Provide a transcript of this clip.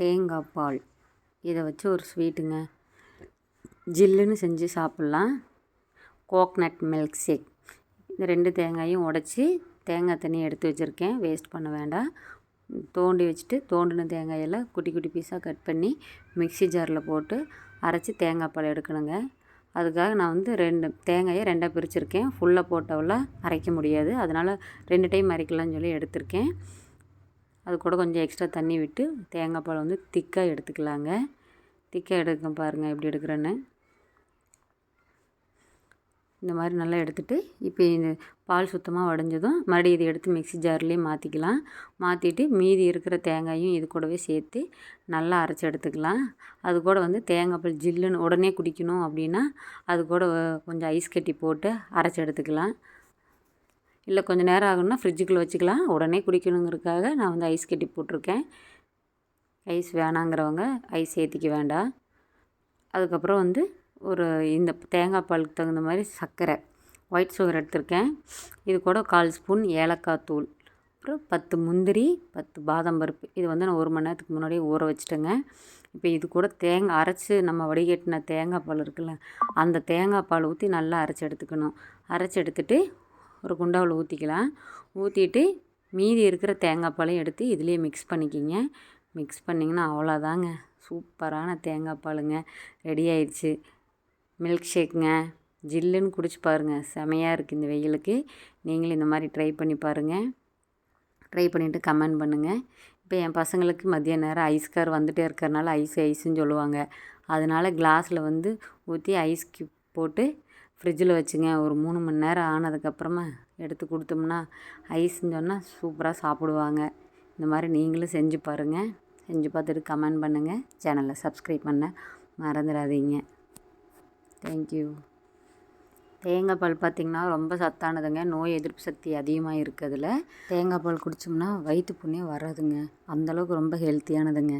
தேங்காய் பால். இதை வச்சு ஒரு ஸ்வீட்டுங்க ஜில்லுன்னு செஞ்சு சாப்பிட்லாம். கோக்னட் மில்க் ஷேக் இந்த ரெண்டு தேங்காயும் உடச்சி தேங்காய் தண்ணி எடுத்து வச்சுருக்கேன். வேஸ்ட் பண்ண வேண்டாம். தோண்டி வச்சுட்டு தோண்டின தேங்காயெல்லாம் குட்டி குட்டி பீஸாக கட் பண்ணி மிக்ஸி ஜாரில் போட்டு அரைச்சி தேங்காய் பால் எடுக்கணுங்க. அதுக்காக நான் வந்து ரெண்டு தேங்காயை ரெண்டாக பிரிச்சுருக்கேன். ஃபுல்லாக போட்டவெல்லாம் அரைக்க முடியாது. அதனால் ரெண்டு டைம் அரைக்கலாம்னு சொல்லி எடுத்திருக்கேன். அது கூட கொஞ்சம் எக்ஸ்ட்ரா தண்ணி விட்டு தேங்காய் பால் வந்து திக்காக எடுத்துக்கலாங்க. திக்காக எடுக்க பாருங்கள் எப்படி எடுக்கிறேன்னு. இந்த மாதிரி நல்லா எடுத்துகிட்டு இப்போ இந்த பால் சுத்தமாக உடஞ்சதும் மறுபடியும் இதை எடுத்து மிக்ஸி ஜார்லேயே மாற்றிக்கலாம் மாற்றிட்டு மீதி இருக்கிற தேங்காயும் இது கூடவே சேர்த்து நல்லா அரைச்சி எடுத்துக்கலாம். அது கூட வந்து தேங்காய் பால் ஜில்லுன்னு உடனே குடிக்கணும் அப்படின்னா அது கூட கொஞ்சம் ஐஸ் கட்டி போட்டு அரைச்சி எடுத்துக்கலாம். இல்லை கொஞ்சம் நேரம் ஆகணும்னா ஃப்ரிட்ஜுக்குள்ளே வச்சுக்கலாம். உடனே குடிக்கணுங்கிறதுக்காக நான் வந்து ஐஸ் கட்டி போட்டிருக்கேன். ஐஸ் வேணாங்கிறவங்க ஐஸ் ஏற்றிக்க வேண்டாம். அதுக்கப்புறம் வந்து ஒரு இந்த தேங்காய் பாலுக்கு தகுந்த மாதிரி சர்க்கரை ஒயிட் சுகர் எடுத்திருக்கேன். இது கூட கால் ஸ்பூன் ஏலக்காய் தூள் அப்புறம் பத்து முந்திரி பத்து பாதாம் பருப்பு. இது வந்து நான் ஒரு மணி நேரத்துக்கு முன்னாடியே ஊற வச்சுட்டேங்க. இப்போ இது கூட தேங்காய் அரைச்சி நம்ம வடிகட்டின தேங்காய் பால் இருக்குல்ல அந்த தேங்காய் பால் ஊற்றி நல்லா அரைச்சி எடுத்துக்கணும். அரைச்சி எடுத்துகிட்டு ஒரு குண்டாவில் ஊற்றிக்கலாம் ஊற்றிட்டு மீதி இருக்கிற தேங்காய் பாலையும் எடுத்து இதுலேயே மிக்ஸ் பண்ணிக்கிங்க. மிக்ஸ் பண்ணிங்கன்னா அவ்வளோதாங்க சூப்பரான தேங்காய் பாலுங்க. ரெடி ஆயிடுச்சு. மில்க் ஷேக்குங்க ஜில்லுன்னு குடிச்சு பாருங்கள் செமையாக இருக்குது இந்த வெயிலுக்கு. நீங்களும் இந்த மாதிரி ட்ரை பண்ணி பாருங்கள் ட்ரை பண்ணிவிட்டு கமெண்ட் பண்ணுங்கள் இப்போ என் பசங்களுக்கு மதிய நேரம் ஐஸ் கார் வந்துகிட்டே இருக்கிறனால ஐஸ் ஐஸுன்னு சொல்லுவாங்க. அதனால் கிளாஸில் வந்து ஊற்றி ஐஸ் க்யூப் போட்டு ஃப்ரிட்ஜில் வச்சுங்க. ஒரு மூணு மணி நேரம் ஆனதுக்கப்புறமா எடுத்து கொடுத்தோம்னா ஐஸ்ன்னு சொன்னால் சூப்பராக சாப்பிடுவாங்க. இந்த மாதிரி நீங்களும் செஞ்சு பாருங்கள் செஞ்சு பார்த்துட்டு கமெண்ட் பண்ணுங்கள் சேனலை சப்ஸ்கிரைப் பண்ண மறந்துடாதீங்க. தேங்க்யூ தேங்காய் பால் பார்த்திங்கன்னா ரொம்ப சத்தானதுங்க. நோய் எதிர்ப்பு சக்தி அதிகமாக இருக்குது அதில் தேங்காய் பால் குடித்தோம்னா வயிற்று புண்ணியம் வராதுங்க. அந்தளவுக்கு ரொம்ப ஹெல்த்தியானதுங்க